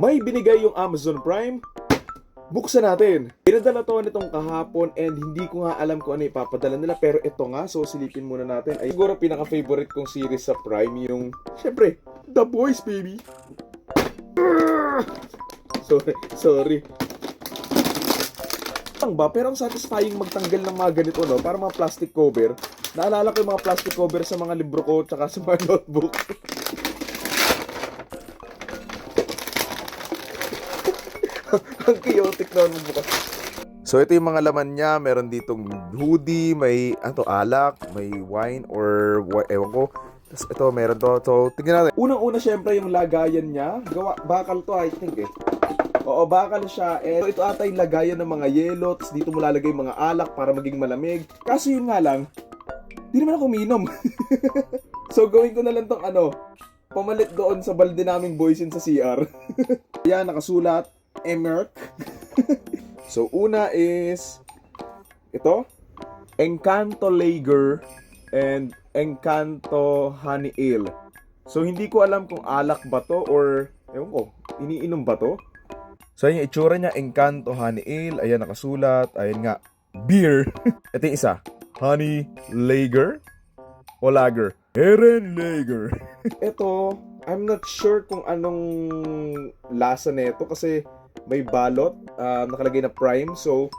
May binigay yung Amazon Prime. Buksan natin. Pinadala to nitong kahapon and hindi ko nga alam kung ano ipapadala nila pero ito nga, so silipin muna natin. Ay, siguro pinaka-favorite kong series sa Prime yung, syempre, The Boys, baby. Sorry, sorry. Ang ba? Pero ang satisfying magtanggal ng mga ganito, no? Para mga plastic cover. Naalala ko yung mga plastic cover sa mga libro ko tsaka sa mga notebook. ang chaotic na bukas. So ito yung mga laman niya, meron ditong hoodie, may ano alak, may wine or wa- ewan ko. Tapos ito meron to. So tingnan natin. Unang-una syempre yung lagayan niya. Gawa bakal to I think eh. Oo, bakal siya. Eh, ito ata yung lagayan ng mga yelo. Tapos dito mo lalagay mga alak para maging malamig. Kaso yun nga lang, di naman ako uminom. so gawin ko na lang tong ano, pamalit doon sa balde naming boys in sa CR. Yan, nakasulat, Emerk. so una is, ito, Encanto Lager and Encanto Honey Ale. So hindi ko alam kung alak ba to or, ewan ko, iniinom ba to? So, ayan yung itsura niya, Encanto Honey Ale. Ayan, nakasulat. Ayan nga, beer. Ito yung isa, Honey Lager o Lager. Eren Lager. Ito, I'm not sure kung anong lasa nito kasi may balot, ah, nakalagay na prime. So,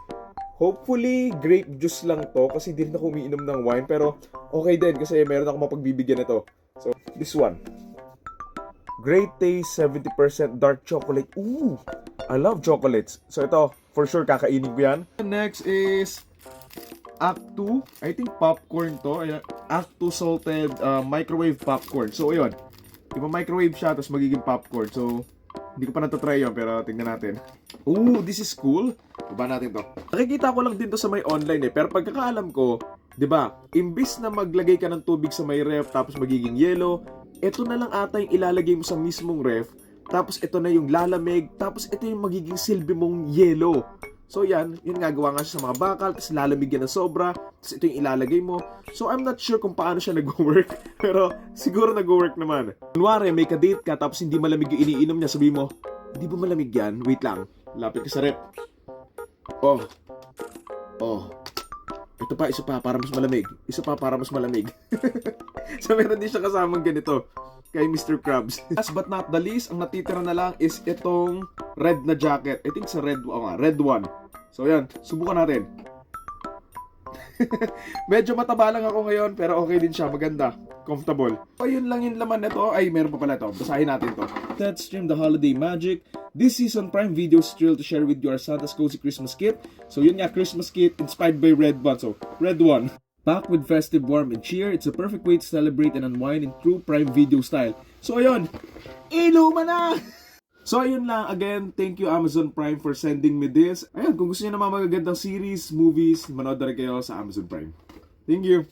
hopefully, grape juice lang to kasi di rin ako umiinom ng wine. Pero, okay din kasi meron ako mapagbibigyan nito. So, this one. Great taste, 70% dark chocolate. Ooh! I love chocolates. So ito, for sure kakainin ko yan. Next is Act 2. I think popcorn to. Act 2 salted uh, microwave popcorn. So ayun. Diba microwave siya tapos magiging popcorn. So hindi ko pa natatry yun pero tingnan natin. Ooh, this is cool. Baba natin to. Nakikita ko lang din to sa may online eh. Pero pagkakaalam ko, 'di ba? Imbis na maglagay ka ng tubig sa may ref tapos magiging yellow, ito na lang ata yung ilalagay mo sa mismong ref tapos ito na yung lalamig, tapos ito yung magiging silbi mong yellow. So yan, yun nga gawa nga siya sa mga bakal, tapos lalamig yan ng sobra, tapos ito yung ilalagay mo. So I'm not sure kung paano siya nag-work, pero siguro nag-work naman. Kunwari, may kadate ka, tapos hindi malamig yung iniinom niya, sabi mo, hindi ba malamig yan? Wait lang, lapit ka sa rep. Oh. Oh. Ito pa, isa pa, para mas malamig. Isa pa, para mas malamig. so meron din siya kasamang ganito kay Mr. Krabs. Last but not the least, ang natitira na lang is itong red na jacket. I think sa red, oh, nga, red one. So yan, subukan natin. Medyo mataba lang ako ngayon, pero okay din siya, maganda. Comfortable. So yun lang yung laman nito. Ay, meron pa pala ito. Basahin natin to. Let's stream the holiday magic. This season Prime Video is thrilled to share with you our Santa's Cozy Christmas Kit. So yun nga, Christmas Kit inspired by Red One. So, Red One. Packed with festive warmth and cheer, it's a perfect way to celebrate and unwind in true Prime Video style. So ayun, iluma na! So ayun lang, again, thank you Amazon Prime for sending me this. Ayun, kung gusto niyo naman magagandang series, movies, manood na rin kayo sa Amazon Prime. Thank you!